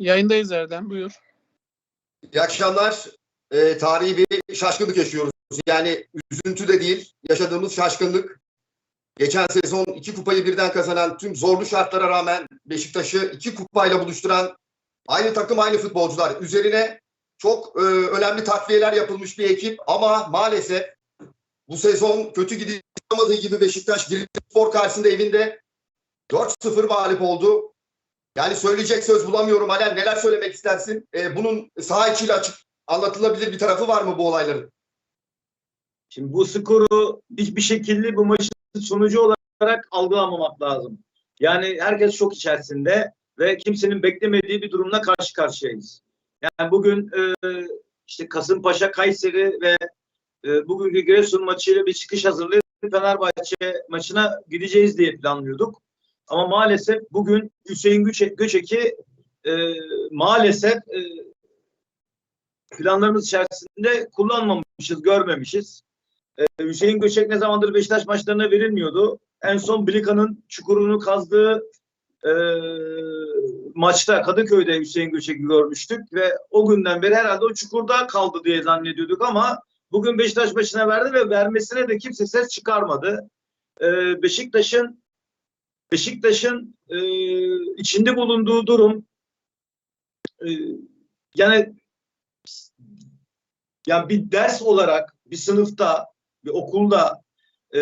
Yayındayız Erdem. Buyur. İyi akşamlar. Ee, tarihi bir şaşkınlık yaşıyoruz. Yani üzüntü de değil, yaşadığımız şaşkınlık. Geçen sezon iki kupayı birden kazanan tüm zorlu şartlara rağmen Beşiktaş'ı iki kupayla buluşturan aynı takım aynı futbolcular. Üzerine çok e, önemli takviyeler yapılmış bir ekip ama maalesef bu sezon kötü gidilmadığı gibi Beşiktaş Giresunspor karşısında evinde 4-0 mağlup oldu. Yani söyleyecek söz bulamıyorum Alen. Neler söylemek istersin? Ee, bunun saha içiyle açık anlatılabilir bir tarafı var mı bu olayların? Şimdi bu skoru hiçbir şekilde bu maçın sonucu olarak algılamamak lazım. Yani herkes şok içerisinde ve kimsenin beklemediği bir durumla karşı karşıyayız. Yani bugün e, işte Kasımpaşa, Kayseri ve e, bugünkü Giresun maçıyla bir çıkış hazırlayıp Fenerbahçe maçına gideceğiz diye planlıyorduk. Ama maalesef bugün Hüseyin Göçe, Göçek'i e, maalesef e, planlarımız içerisinde kullanmamışız, görmemişiz. Ee, Hüseyin Göçek ne zamandır Beşiktaş maçlarına verilmiyordu. En son Blika'nın çukurunu kazdığı e, maçta Kadıköy'de Hüseyin Göçek'i görmüştük ve o günden beri herhalde o çukurda kaldı diye zannediyorduk ama bugün Beşiktaş başına verdi ve vermesine de kimse ses çıkarmadı. Ee, Beşiktaş'ın Beşiktaş'ın e, içinde bulunduğu durum e, yani yani bir ders olarak bir sınıfta, bir okulda e,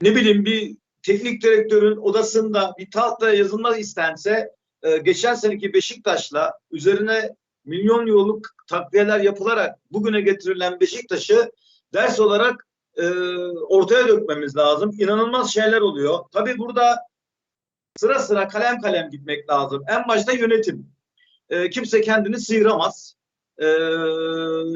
ne bileyim bir teknik direktörün odasında bir tahta yazılmak istense e, geçen seneki Beşiktaş'la üzerine milyon yolluk takviyeler yapılarak bugüne getirilen Beşiktaş'ı ders olarak e, ortaya dökmemiz lazım. İnanılmaz şeyler oluyor. Tabii burada sıra sıra kalem kalem gitmek lazım. En başta yönetim. E, kimse kendini sıyıramaz. Ee,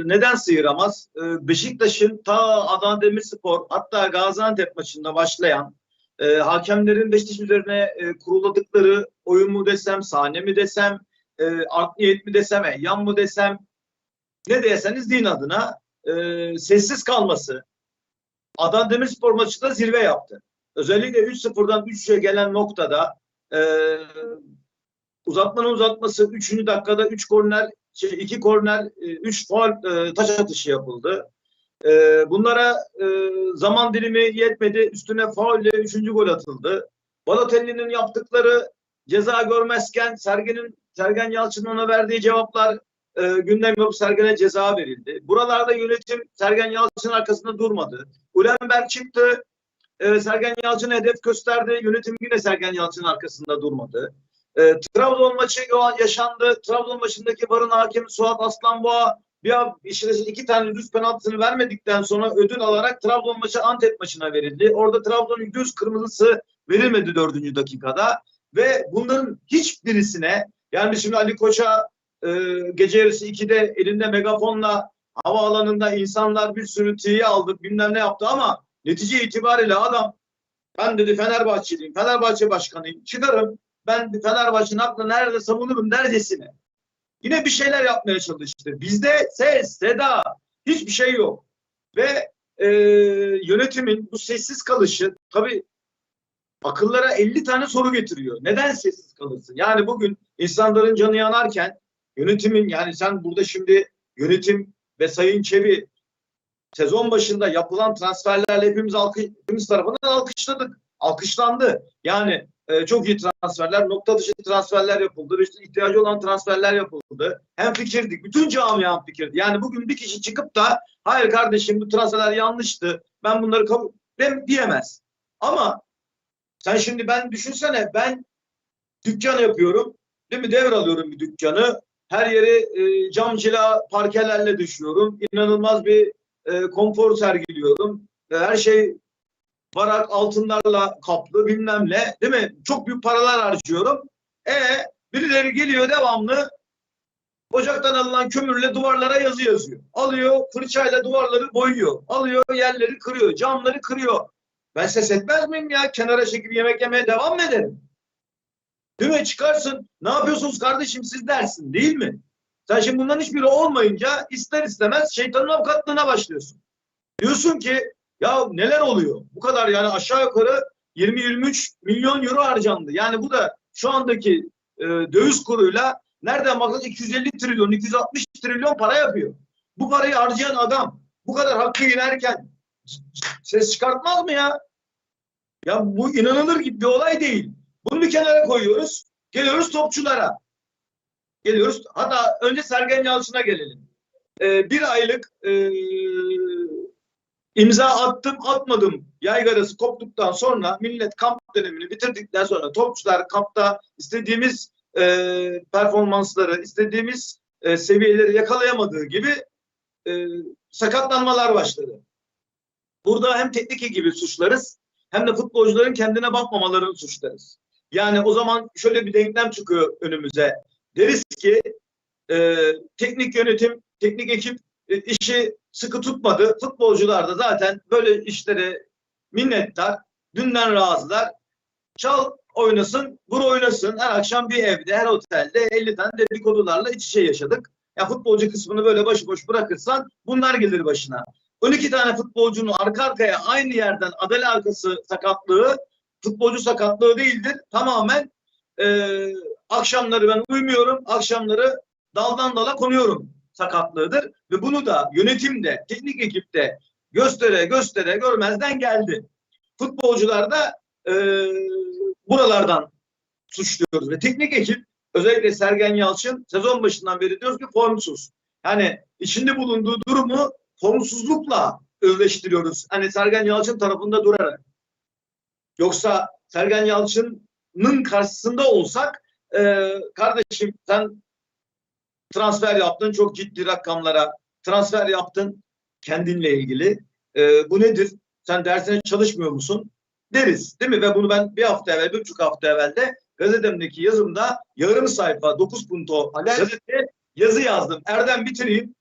neden sıyıramaz? Ee, Beşiktaş'ın ta Adana Demirspor hatta Gaziantep maçında başlayan e, hakemlerin Beşiktaş üzerine e, kuruladıkları oyun mu desem, sahne mi desem, e, art niyet mi desem, e, yan mı desem ne deseniz din adına e, sessiz kalması. Adana Demirspor maçında zirve yaptı. Özellikle 3-0'dan 3'e gelen noktada e, uzatmanın uzatması 3. dakikada 3 korner şey, iki korner, e, üç faul e, taç atışı yapıldı. E, bunlara e, zaman dilimi yetmedi. Üstüne faulle üçüncü gol atıldı. Balotelli'nin yaptıkları ceza görmezken Sergen'in Sergen Yalçın'ın ona verdiği cevaplar e, gündem yapıp Sergen'e ceza verildi. Buralarda yönetim Sergen Yalçın'ın arkasında durmadı. Ulenberg çıktı. E, Sergen Yalçın'a hedef gösterdi. Yönetim yine Sergen Yalçın'ın arkasında durmadı. E, Trabzon maçı yaşandı. Trabzon maçındaki varın hakemi Suat Aslanboğa bir işte iki tane düz penaltısını vermedikten sonra ödül alarak Trabzon maçı Antep maçına verildi. Orada Trabzon'un düz kırmızısı verilmedi dördüncü dakikada ve bunların hiçbirisine yani şimdi Ali Koç'a e, gece yarısı 2'de elinde megafonla havaalanında insanlar bir sürü tiye aldı bilmem ne yaptı ama netice itibariyle adam ben dedi Fenerbahçeliyim, Fenerbahçe başkanıyım, çıkarım ben Fenerbahçe'nin aklını nerede savunurum neredesine. Yine bir şeyler yapmaya çalıştı. Bizde ses, seda hiçbir şey yok. Ve e, yönetimin bu sessiz kalışı tabii akıllara 50 tane soru getiriyor. Neden sessiz kalırsın? Yani bugün insanların canı yanarken yönetimin yani sen burada şimdi yönetim ve Sayın Çebi sezon başında yapılan transferlerle hepimiz, alkış, hepimiz tarafından alkışladık. Alkışlandı. Yani e, çok iyi transferler, nokta dışı transferler yapıldı. İşte ihtiyacı olan transferler yapıldı. Hem fikirdik. Bütün camia fikirdi. Yani bugün bir kişi çıkıp da hayır kardeşim bu transferler yanlıştı. Ben bunları kabul ben diyemez. Ama sen şimdi ben düşünsene ben dükkan yapıyorum. Değil mi? Devralıyorum bir dükkanı. Her yeri e, camcila parkelerle düşüyorum. İnanılmaz bir e, konfor sergiliyorum. E, her şey varak altınlarla kaplı bilmem ne değil mi? Çok büyük paralar harcıyorum. E birileri geliyor devamlı ocaktan alınan kömürle duvarlara yazı yazıyor. Alıyor fırçayla duvarları boyuyor. Alıyor yerleri kırıyor. Camları kırıyor. Ben ses etmez miyim ya? Kenara çekip yemek yemeye devam mı ederim? Mi? Çıkarsın. Ne yapıyorsunuz kardeşim siz dersin değil mi? Sen şimdi bunların hiçbiri olmayınca ister istemez şeytanın avukatlığına başlıyorsun. Diyorsun ki ya neler oluyor? Bu kadar yani aşağı yukarı 20-23 milyon euro harcandı. Yani bu da şu andaki e, döviz kuruyla nereden baksanız 250 trilyon, 260 trilyon para yapıyor. Bu parayı harcayan adam bu kadar hakkı inerken ses çıkartmaz mı ya? Ya bu inanılır gibi bir olay değil. Bunu bir kenara koyuyoruz. Geliyoruz topçulara. Geliyoruz. Hatta önce Sergen Yalçın'a gelelim. Ee, bir aylık ee, imza attım atmadım yaygarası koptuktan sonra millet kamp dönemini bitirdikten sonra topçular kampta istediğimiz ee, performansları, istediğimiz ee, seviyeleri yakalayamadığı gibi ee, sakatlanmalar başladı. Burada hem teknik ekibi suçlarız hem de futbolcuların kendine bakmamalarını suçlarız. Yani o zaman şöyle bir denklem çıkıyor önümüze. Deriz ki e, teknik yönetim, teknik ekip e, işi sıkı tutmadı. Futbolcular da zaten böyle işlere minnettar, dünden razılar. Çal oynasın, vur oynasın. Her akşam bir evde, her otelde 50 tane dedikodularla iç içe yaşadık. Ya futbolcu kısmını böyle başıboş bırakırsan bunlar gelir başına. 12 tane futbolcunun arka arkaya aynı yerden adale arkası sakatlığı futbolcu sakatlığı değildir. Tamamen e, akşamları ben uyumuyorum, akşamları daldan dala konuyorum sakatlığıdır. Ve bunu da yönetimde, teknik ekipte göstere göstere görmezden geldi. Futbolcular da e, buralardan suçluyoruz. Ve teknik ekip özellikle Sergen Yalçın sezon başından beri diyoruz ki formsuz. Yani içinde bulunduğu durumu formsuzlukla özleştiriyoruz. Hani Sergen Yalçın tarafında durarak. Yoksa Sergen Yalçın'ın karşısında olsak e, kardeşim sen transfer yaptın çok ciddi rakamlara transfer yaptın kendinle ilgili. E, bu nedir? Sen dersine çalışmıyor musun? Deriz değil mi? Ve bunu ben bir hafta evvel, bir buçuk hafta evvel de gazetemdeki yazımda yarım sayfa 9 punto gazete yazı yazdım. Erdem bitireyim.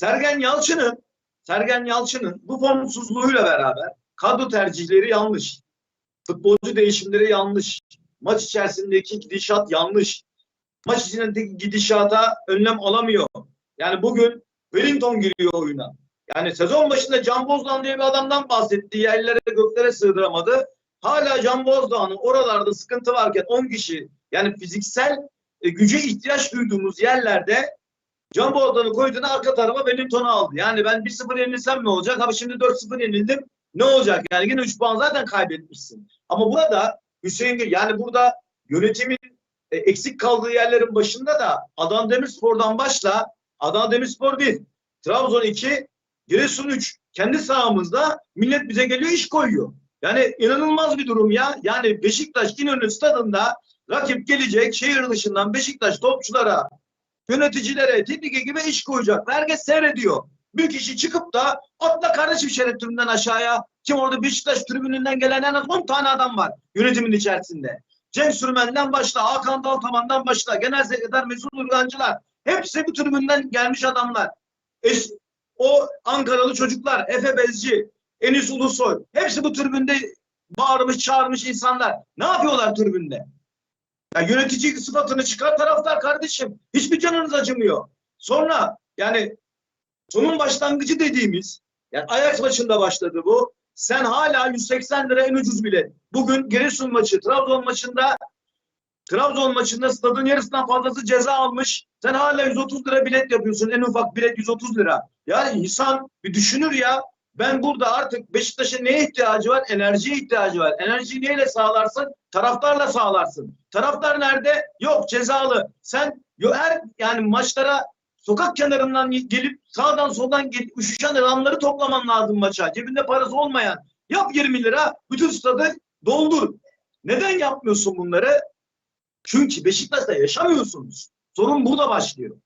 Sergen Yalçın'ın Sergen Yalçın'ın bu formsuzluğuyla beraber kadro tercihleri yanlış. Futbolcu değişimleri yanlış. Maç içerisindeki gidişat yanlış. Maç içindeki gidişata önlem alamıyor. Yani bugün Wellington giriyor oyuna. Yani sezon başında Can Bozdoğan diye bir adamdan bahsetti. Yerlere göklere sığdıramadı. Hala Can Bozdoğan'ın oralarda sıkıntı varken 10 kişi yani fiziksel e, güce ihtiyaç duyduğumuz yerlerde Can Bozdoğan'ı koyduğunu arka tarafa Wellington'u aldı. Yani ben 1-0 yenilsem ne olacak? Abi şimdi 4-0 yenildim. Ne olacak? Yani yine 3 puan zaten kaybetmişsin. Ama burada Hüseyin Gül yani burada yönetimin e, eksik kaldığı yerlerin başında da Adana Demirspor'dan başla. Adana Demirspor 1, Trabzon 2, Giresun 3. Kendi sahamızda millet bize geliyor iş koyuyor. Yani inanılmaz bir durum ya. Yani Beşiktaş İnönü stadında rakip gelecek şehir dışından Beşiktaş topçulara, yöneticilere, teknik ekibe iş koyacak. Herkes seyrediyor. Bir kişi çıkıp da atla kardeşim şeref tribünden aşağıya. Kim orada Beşiktaş tribününden gelen en az 10 tane adam var yönetimin içerisinde. Cenk Sürmen'den başla, Hakan Daltaman'dan başla, Genel Sekreter Mesut Urgancılar. Hepsi bu tribünden gelmiş adamlar. Es, o Ankaralı çocuklar, Efe Bezci, Enis Ulusoy. Hepsi bu tribünde bağırmış, çağırmış insanlar. Ne yapıyorlar tribünde? Ya yönetici sıfatını çıkar taraftar kardeşim. Hiçbir canınız acımıyor. Sonra yani sonun başlangıcı dediğimiz yani Ajax maçında başladı bu. Sen hala 180 lira en ucuz bilet. Bugün Giresun maçı, Trabzon maçında Trabzon maçında stadın yarısından fazlası ceza almış. Sen hala 130 lira bilet yapıyorsun. En ufak bilet 130 lira. Yani insan bir düşünür ya. Ben burada artık Beşiktaş'ın neye ihtiyacı var? Enerjiye ihtiyacı var. Enerjiyi neyle sağlarsın? Taraftarla sağlarsın. Taraftar nerede? Yok cezalı. Sen her yani maçlara sokak kenarından gelip sağdan soldan gelip üşüşen adamları toplaman lazım maça. Cebinde parası olmayan. Yap 20 lira. Bütün stadı doldur. Neden yapmıyorsun bunları? Çünkü Beşiktaş'ta yaşamıyorsunuz. Sorun burada başlıyor.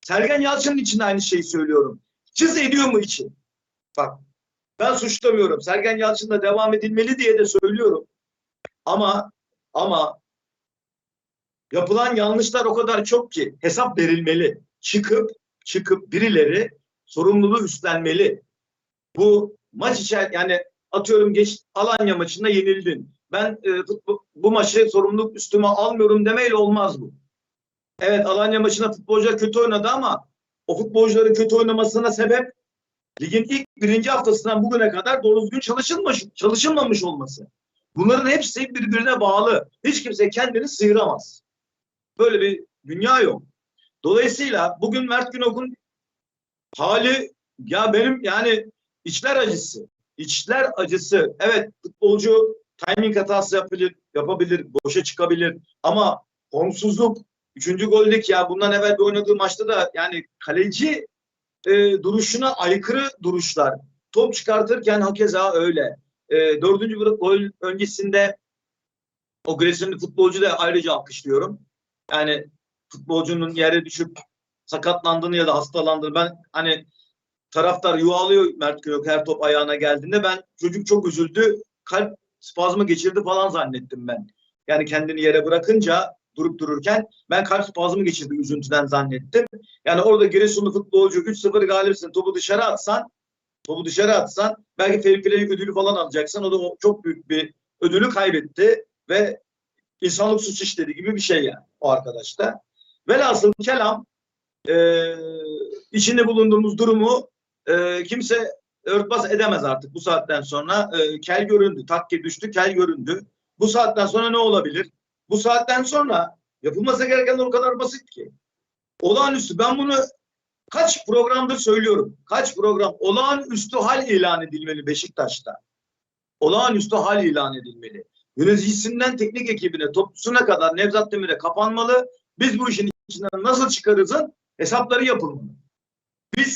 Sergen Yalçın'ın için aynı şeyi söylüyorum. Çiz ediyor mu için? Bak ben suçlamıyorum. Sergen Yalçın'la devam edilmeli diye de söylüyorum. Ama ama yapılan yanlışlar o kadar çok ki hesap verilmeli. Çıkıp çıkıp birileri sorumluluğu üstlenmeli. Bu maç içer yani atıyorum geç Alanya maçında yenildin. Ben e, bu maçı sorumluluk üstüme almıyorum demeyle olmaz bu. Evet Alanya maçında futbolcular kötü oynadı ama o futbolcuların kötü oynamasına sebep ligin ilk birinci haftasından bugüne kadar doğru düzgün çalışılmış, çalışılmamış olması. Bunların hepsi birbirine bağlı. Hiç kimse kendini sıyıramaz. Böyle bir Dünya yok. Dolayısıyla bugün Mert Günok'un hali ya benim yani içler acısı. İçler acısı. Evet futbolcu timing hatası yapabilir, yapabilir, boşa çıkabilir ama formsuzluk, üçüncü goldeki ya bundan evvel bir oynadığı maçta da yani kaleci e, duruşuna aykırı duruşlar. Top çıkartırken hakeza öyle. E, dördüncü gol öncesinde o Gresini futbolcu da ayrıca alkışlıyorum. Yani futbolcunun yere düşüp sakatlandığını ya da hastalandığını ben hani taraftar yuvalıyor Mert Günok her top ayağına geldiğinde ben çocuk çok üzüldü. Kalp spazmı geçirdi falan zannettim ben. Yani kendini yere bırakınca durup dururken ben kalp spazmı geçirdi üzüntüden zannettim. Yani orada Giresunlu futbolcu 3-0 galipsin topu dışarı atsan topu dışarı atsan belki fair ödülü falan alacaksın. O da çok büyük bir ödülü kaybetti ve insanlık suç işledi gibi bir şey yani o arkadaşta. Velhasıl kelam e, içinde bulunduğumuz durumu e, kimse örtbas edemez artık bu saatten sonra. E, kel göründü, takke düştü, kel göründü. Bu saatten sonra ne olabilir? Bu saatten sonra yapılması gerekenler o kadar basit ki. Olağanüstü. Ben bunu kaç programdır söylüyorum. Kaç program olağanüstü hal ilan edilmeli Beşiktaş'ta. Olağanüstü hal ilan edilmeli. Yöneticisinden teknik ekibine, topçusuna kadar Nevzat Demir'e kapanmalı. Biz bu işin içinden nasıl çıkarızın hesapları yapılmalı.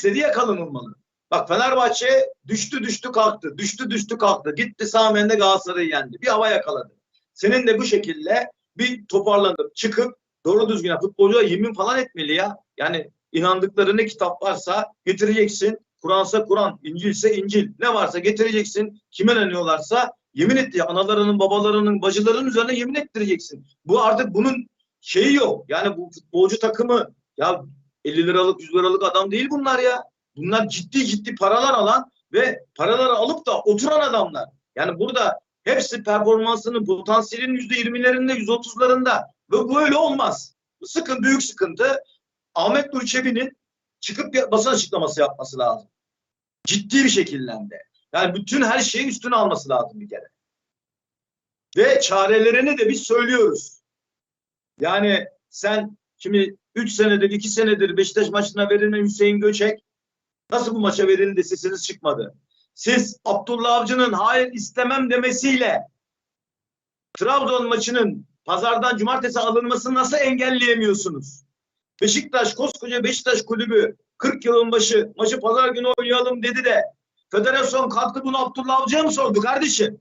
Diye yakalanılmalı. Bak Fenerbahçe düştü düştü kalktı. Düştü düştü kalktı. Gitti Samen'de Galatasaray'ı yendi. Bir hava yakaladı. Senin de bu şekilde bir toparlanıp çıkıp doğru düzgün ya, futbolcuya yemin falan etmeli ya. Yani inandıkları ne kitap varsa getireceksin. Kur'ansa Kur'an, İncilse İncil. Ne varsa getireceksin. Kime inanıyorlarsa yemin etti. Analarının, babalarının, bacılarının üzerine yemin ettireceksin. Bu artık bunun şeyi yok. Yani bu futbolcu takımı ya 50 liralık 100 liralık adam değil bunlar ya. Bunlar ciddi ciddi paralar alan ve paraları alıp da oturan adamlar. Yani burada hepsi performansının potansiyelinin yüzde yirmilerinde, yüzde otuzlarında. Ve bu öyle olmaz. Bu sıkıntı, büyük sıkıntı. Ahmet Nur Çebi'nin çıkıp basın açıklaması yapması lazım. Ciddi bir şekilde. Yani bütün her şeyi üstüne alması lazım bir kere. Ve çarelerini de biz söylüyoruz. Yani sen şimdi 3 senedir, 2 senedir Beşiktaş maçına verilen Hüseyin Göçek nasıl bu maça verildi sesiniz çıkmadı. Siz Abdullah Avcı'nın hayır istemem demesiyle Trabzon maçının pazardan cumartesi alınmasını nasıl engelleyemiyorsunuz? Beşiktaş, koskoca Beşiktaş kulübü 40 yılın başı maçı pazar günü oynayalım dedi de federasyon kalktı bunu Abdullah Avcı'ya mı sordu kardeşim?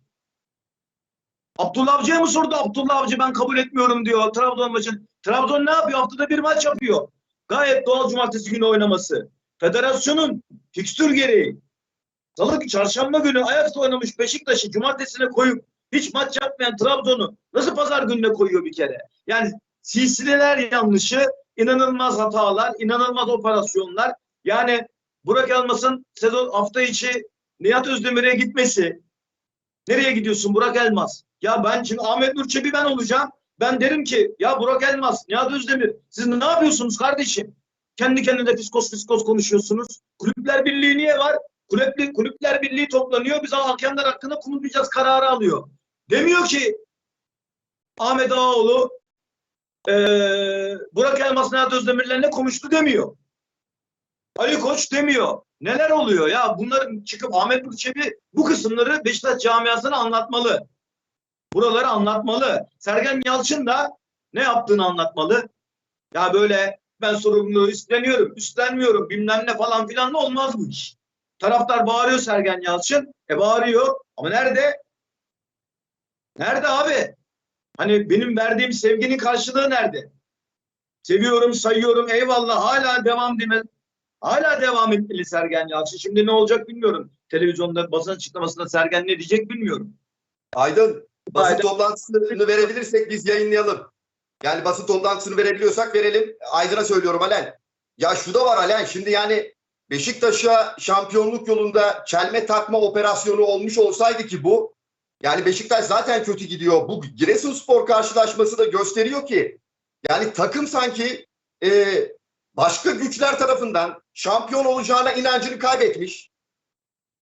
Abdullah Avcı'ya mı sordu? Abdullah Avcı ben kabul etmiyorum diyor Trabzon maçın. Trabzon ne yapıyor? Haftada bir maç yapıyor. Gayet doğal cumartesi günü oynaması. Federasyonun fikstür gereği Salı çarşamba günü ayakta oynamış Beşiktaş'ı cumartesine koyup hiç maç yapmayan Trabzon'u nasıl pazar gününe koyuyor bir kere? Yani silsileler yanlışı, inanılmaz hatalar, inanılmaz operasyonlar. Yani Burak Elmas'ın sezon hafta içi Nihat Özdemir'e gitmesi. Nereye gidiyorsun Burak Elmas? Ya ben şimdi Ahmet Nur Çebi ben olacağım. Ben derim ki ya Burak Elmas, Nihat Özdemir siz ne yapıyorsunuz kardeşim? Kendi kendine fiskos fiskos konuşuyorsunuz. Kulüpler Birliği niye var? Kulüpler, Kulüpler Birliği toplanıyor. Biz hakemler hakkında konuşmayacağız kararı alıyor. Demiyor ki Ahmet Ağaoğlu eee Burak Elmas Nihat Özdemir'le ne konuştu demiyor. Ali Koç demiyor. Neler oluyor ya? Bunların çıkıp Ahmet Nur Çebi bu kısımları Beşiktaş camiasına anlatmalı. Buraları anlatmalı. Sergen Yalçın da ne yaptığını anlatmalı. Ya böyle ben sorumluluğu üstleniyorum, üstlenmiyorum bilmem ne falan filan da olmaz bu iş. Taraftar bağırıyor Sergen Yalçın. E bağırıyor ama nerede? Nerede abi? Hani benim verdiğim sevginin karşılığı nerede? Seviyorum, sayıyorum, eyvallah. Hala devam değil Hala devam etmeli Sergen Yalçın. Şimdi ne olacak bilmiyorum. Televizyonda basın açıklamasında Sergen ne diyecek bilmiyorum. Aydın basın Aydın. toplantısını verebilirsek biz yayınlayalım. Yani basın toplantısını verebiliyorsak verelim. Aydın'a söylüyorum Alen. Ya şu da var Alen. Şimdi yani Beşiktaş'a şampiyonluk yolunda çelme takma operasyonu olmuş olsaydı ki bu yani Beşiktaş zaten kötü gidiyor. Bu Giresunspor karşılaşması da gösteriyor ki yani takım sanki e, başka güçler tarafından şampiyon olacağına inancını kaybetmiş.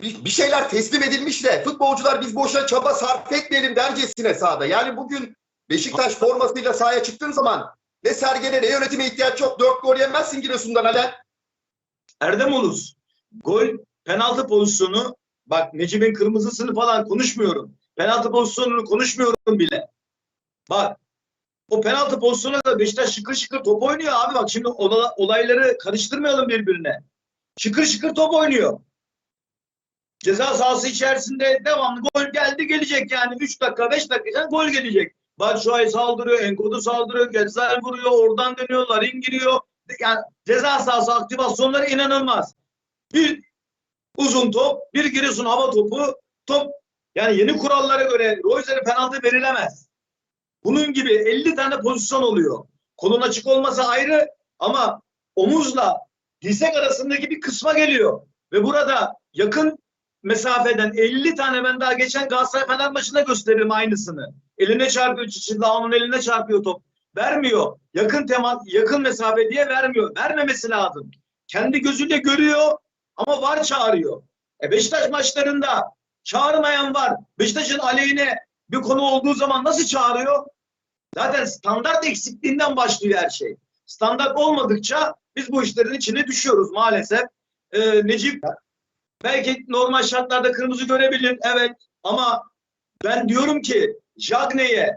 Bir, bir şeyler teslim edilmiş de futbolcular biz boşa çaba sarf etmeyelim dercesine sahada. Yani bugün Beşiktaş formasıyla sahaya çıktığın zaman ne Sergen'e ne yönetime ihtiyaç yok. Dört gol yemezsin Giresun'dan Alen. Erdem Ulus gol penaltı pozisyonu bak Necip'in kırmızısını falan konuşmuyorum. Penaltı pozisyonunu konuşmuyorum bile. Bak o penaltı pozisyonu da Beşiktaş şıkır şıkır top oynuyor abi bak şimdi ola- olayları karıştırmayalım birbirine. Şıkır şıkır top oynuyor. Ceza sahası içerisinde devamlı gol geldi gelecek yani 3 dakika 5 dakika gol gelecek. Batshuayi saldırıyor, Enkodu saldırıyor, Gezzal vuruyor, oradan dönüyor, Larin giriyor. Yani ceza sahası aktivasyonları inanılmaz. Bir uzun top, bir Giresun hava topu, top yani yeni kurallara göre Royce'e penaltı verilemez. Bunun gibi 50 tane pozisyon oluyor. Kolun açık olması ayrı ama omuzla dirsek arasındaki bir kısma geliyor. Ve burada yakın mesafeden 50 tane ben daha geçen Galatasaray Fener maçında gösteririm aynısını. Eline çarpıyor Çiçildao'nun eline çarpıyor top. Vermiyor. Yakın temas, yakın mesafe diye vermiyor. Vermemesi lazım. Kendi gözüyle görüyor ama var çağırıyor. E Beşiktaş maçlarında çağırmayan var. Beşiktaş'ın aleyhine bir konu olduğu zaman nasıl çağırıyor? Zaten standart eksikliğinden başlıyor her şey. Standart olmadıkça biz bu işlerin içine düşüyoruz maalesef. Ee, Necip belki normal şartlarda kırmızı görebilir evet ama ben diyorum ki Jagne'ye,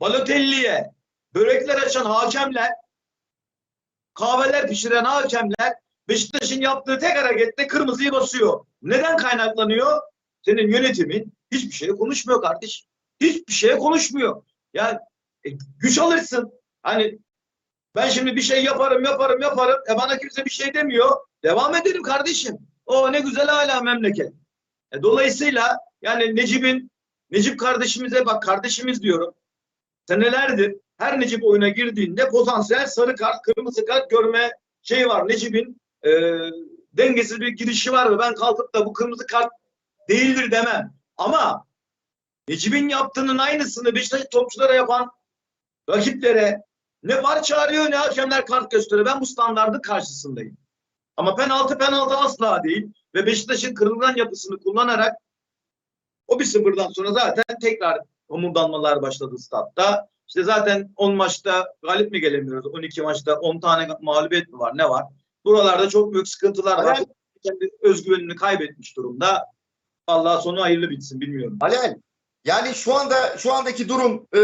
Balotelli'ye börekler açan hakemler, kahveler pişiren hakemler Beşiktaş'ın yaptığı tek harekette kırmızıyı basıyor. Neden kaynaklanıyor? Senin yönetimin hiçbir şey konuşmuyor kardeş. Hiçbir şey konuşmuyor. Yani e, güç alırsın. Hani ben şimdi bir şey yaparım yaparım yaparım. E bana kimse bir şey demiyor. Devam edelim kardeşim. O ne güzel hala memleket. E, dolayısıyla yani Necip'in Necip kardeşimize bak kardeşimiz diyorum. Senelerdir her Necip oyuna girdiğinde potansiyel sarı kart, kırmızı kart görme şeyi var. Necip'in e, dengesiz bir girişi var ve ben kalkıp da bu kırmızı kart değildir demem. Ama Necip'in yaptığının aynısını Beşiktaş topçulara yapan rakiplere ne var çağırıyor ne hakemler kart gösteriyor. Ben bu standardın karşısındayım. Ama penaltı penaltı asla değil. Ve Beşiktaş'ın kırılgan yapısını kullanarak o bir sıfırdan sonra zaten tekrar homurdanmalar başladı statta. İşte zaten 10 maçta galip mi gelemiyoruz? 12 maçta 10 tane mağlubiyet mi var? Ne var? Buralarda çok büyük sıkıntılar var. Kendi özgüvenini kaybetmiş durumda. Allah sonu hayırlı bitsin bilmiyorum. Alen yani şu anda şu andaki durum e,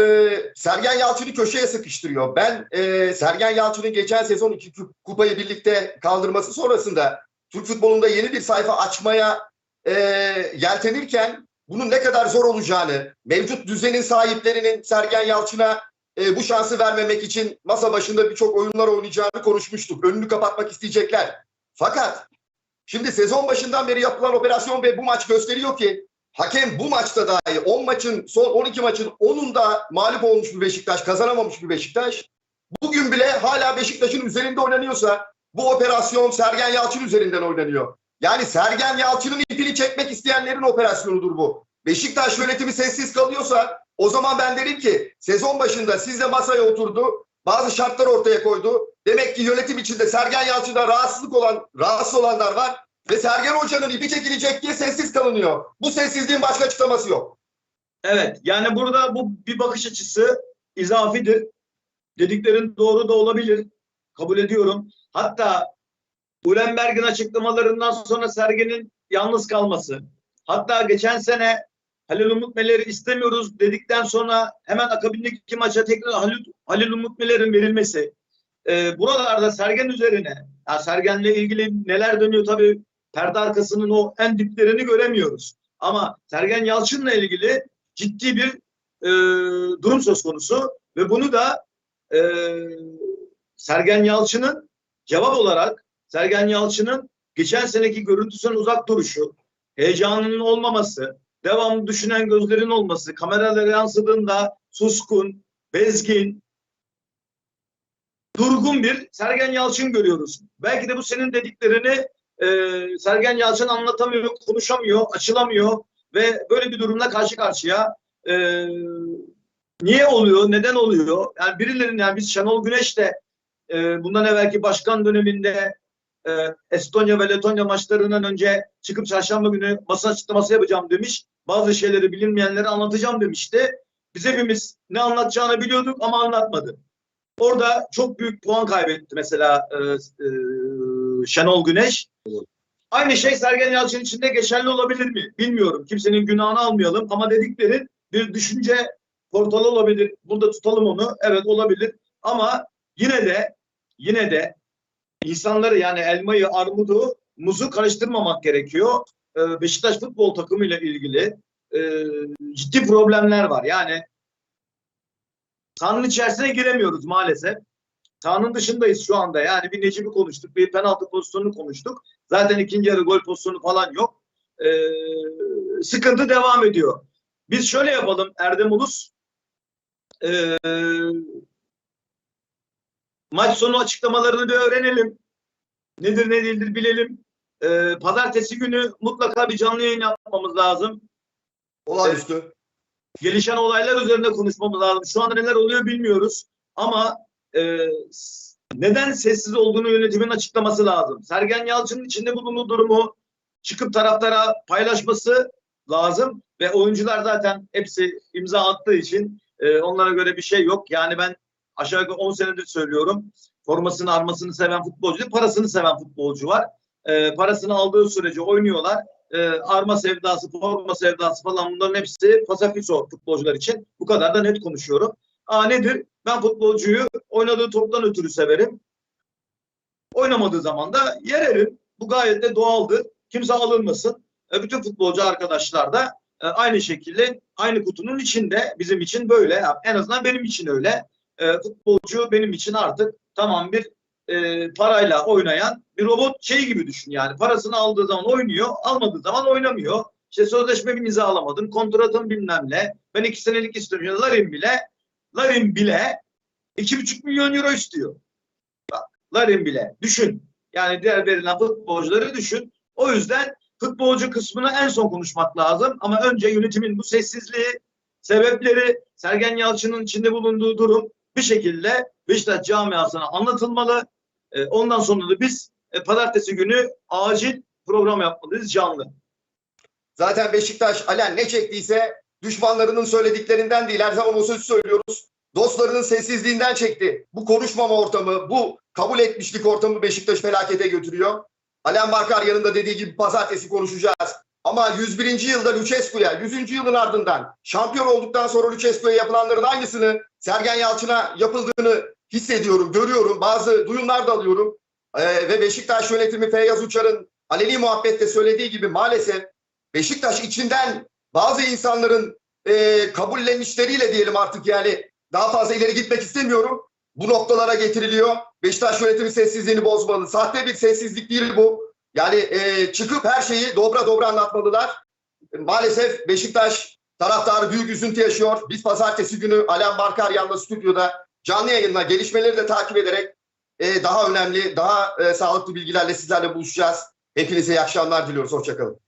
Sergen Yalçın'ı köşeye sıkıştırıyor. Ben e, Sergen Yalçın'ın geçen sezon iki kup- kupayı birlikte kaldırması sonrasında Türk futbolunda yeni bir sayfa açmaya e, yeltenirken bunun ne kadar zor olacağını, mevcut düzenin sahiplerinin Sergen Yalçın'a e, bu şansı vermemek için masa başında birçok oyunlar oynayacağını konuşmuştuk. Önünü kapatmak isteyecekler. Fakat şimdi sezon başından beri yapılan operasyon ve bu maç gösteriyor ki Hakem bu maçta dahi 10 maçın son 12 maçın 10'unda mağlup olmuş bir Beşiktaş, kazanamamış bir Beşiktaş. Bugün bile hala Beşiktaş'ın üzerinde oynanıyorsa bu operasyon Sergen Yalçın üzerinden oynanıyor. Yani Sergen Yalçın'ın ipini çekmek isteyenlerin operasyonudur bu. Beşiktaş yönetimi sessiz kalıyorsa o zaman ben derim ki sezon başında sizle masaya oturdu, bazı şartlar ortaya koydu. Demek ki yönetim içinde Sergen Yalçın'da rahatsızlık olan, rahatsız olanlar var. Ve Sergen Hoca'nın ipi çekilecek diye sessiz kalınıyor. Bu sessizliğin başka açıklaması yok. Evet yani burada bu bir bakış açısı izafidir. Dediklerin doğru da olabilir. Kabul ediyorum. Hatta Ulenberg'in açıklamalarından sonra Sergen'in yalnız kalması. Hatta geçen sene Halil Umut Meler'i istemiyoruz dedikten sonra hemen akabindeki maça tekrar Halil, Halil Umut Meler'in verilmesi. Ee, buralarda Sergen üzerine, ya Sergen'le ilgili neler dönüyor tabii perde arkasının o en diplerini göremiyoruz. Ama Sergen Yalçın'la ilgili ciddi bir e, durum söz konusu ve bunu da e, Sergen Yalçın'ın cevap olarak Sergen Yalçın'ın geçen seneki görüntüsünden uzak duruşu, heyecanının olmaması, devamlı düşünen gözlerin olması, kameralara yansıdığında suskun, bezgin, durgun bir Sergen Yalçın görüyoruz. Belki de bu senin dediklerini e, Sergen Yalçın anlatamıyor, konuşamıyor, açılamıyor ve böyle bir durumla karşı karşıya. E, niye oluyor, neden oluyor? Yani birilerinin, yani biz Şenol Güneş de e, bundan evvelki başkan döneminde e, Estonya ve Letonya maçlarından önce çıkıp çarşamba günü basın açıklaması yapacağım demiş. Bazı şeyleri bilinmeyenlere anlatacağım demişti. Biz hepimiz ne anlatacağını biliyorduk ama anlatmadı. Orada çok büyük puan kaybetti mesela e, e, Şenol Güneş. Aynı şey Sergen Yalçın için de geçerli olabilir mi? Bilmiyorum. Kimsenin günahını almayalım ama dedikleri bir düşünce portalı olabilir. Burada tutalım onu. Evet olabilir. Ama yine de yine de insanları yani elmayı, armudu, muzu karıştırmamak gerekiyor. Ee, Beşiktaş futbol takımıyla ilgili e, ciddi problemler var. Yani sahanın içerisine giremiyoruz maalesef. Sahanın dışındayız şu anda. Yani bir Necip'i konuştuk, bir penaltı pozisyonunu konuştuk. Zaten ikinci yarı gol pozisyonu falan yok. Ee, sıkıntı devam ediyor. Biz şöyle yapalım Erdem Ulus. Ee, maç sonu açıklamalarını bir öğrenelim. Nedir ne değildir bilelim. Ee, pazartesi günü mutlaka bir canlı yayın yapmamız lazım. Olağanüstü. Gelişen olaylar üzerinde konuşmamız lazım. Şu anda neler oluyor bilmiyoruz. Ama e, neden sessiz olduğunu yönetimin açıklaması lazım. Sergen Yalçın'ın içinde bulunduğu durumu çıkıp taraftara paylaşması lazım. Ve oyuncular zaten hepsi imza attığı için e, onlara göre bir şey yok. Yani ben aşağı yukarı 10 senedir söylüyorum. Formasını armasını seven futbolcu değil, parasını seven futbolcu var. E, parasını aldığı sürece oynuyorlar. E, arma sevdası, forma sevdası falan bunların hepsi pasafiso futbolcular için. Bu kadar da net konuşuyorum. Aa nedir? Ben futbolcuyu oynadığı toptan ötürü severim. Oynamadığı zaman da yererim. Bu gayet de doğaldır. Kimse alınmasın. E, bütün futbolcu arkadaşlar da e, aynı şekilde aynı kutunun içinde bizim için böyle. En azından benim için öyle. E, futbolcu benim için artık tamam bir e, parayla oynayan bir robot şey gibi düşün yani. Parasını aldığı zaman oynuyor, almadığı zaman oynamıyor. İşte sözleşme bir imzalamadın, kontratın bilmem ne. Ben iki senelik istiyorum. Larin bile, Larin bile iki buçuk milyon euro istiyor. Bak, Larin bile. Düşün. Yani diğer verilen futbolcuları düşün. O yüzden futbolcu kısmını en son konuşmak lazım. Ama önce yönetimin bu sessizliği, sebepleri, Sergen Yalçın'ın içinde bulunduğu durum bir şekilde Beşiktaş camiasına anlatılmalı. E, ondan sonra da biz e, pazartesi günü acil program yapmalıyız canlı. Zaten Beşiktaş Alen ne çektiyse düşmanlarının söylediklerinden değil her zaman o sözü söylüyoruz. Dostlarının sessizliğinden çekti. Bu konuşmama ortamı, bu kabul etmişlik ortamı Beşiktaş felakete götürüyor. Alen Barkar yanında dediği gibi pazartesi konuşacağız. Ama 101. yılda Lucescu'ya, 100. yılın ardından şampiyon olduktan sonra Lucescu'ya yapılanların aynısını Sergen Yalçın'a yapıldığını hissediyorum, görüyorum. Bazı duyumlar da alıyorum. Ee, ve Beşiktaş yönetimi Feyyaz Uçar'ın aleni muhabbette söylediği gibi maalesef Beşiktaş içinden bazı insanların e, kabullenişleriyle diyelim artık yani daha fazla ileri gitmek istemiyorum. Bu noktalara getiriliyor. Beşiktaş yönetimi sessizliğini bozmalı. Sahte bir sessizlik değil bu. Yani e, çıkıp her şeyi dobra dobra anlatmalılar. Maalesef Beşiktaş taraftarı büyük üzüntü yaşıyor. Biz pazartesi günü Alan Barkaryan'la stüdyoda canlı yayınla gelişmeleri de takip ederek e, daha önemli, daha e, sağlıklı bilgilerle sizlerle buluşacağız. Hepinize iyi akşamlar diliyoruz. Hoşçakalın.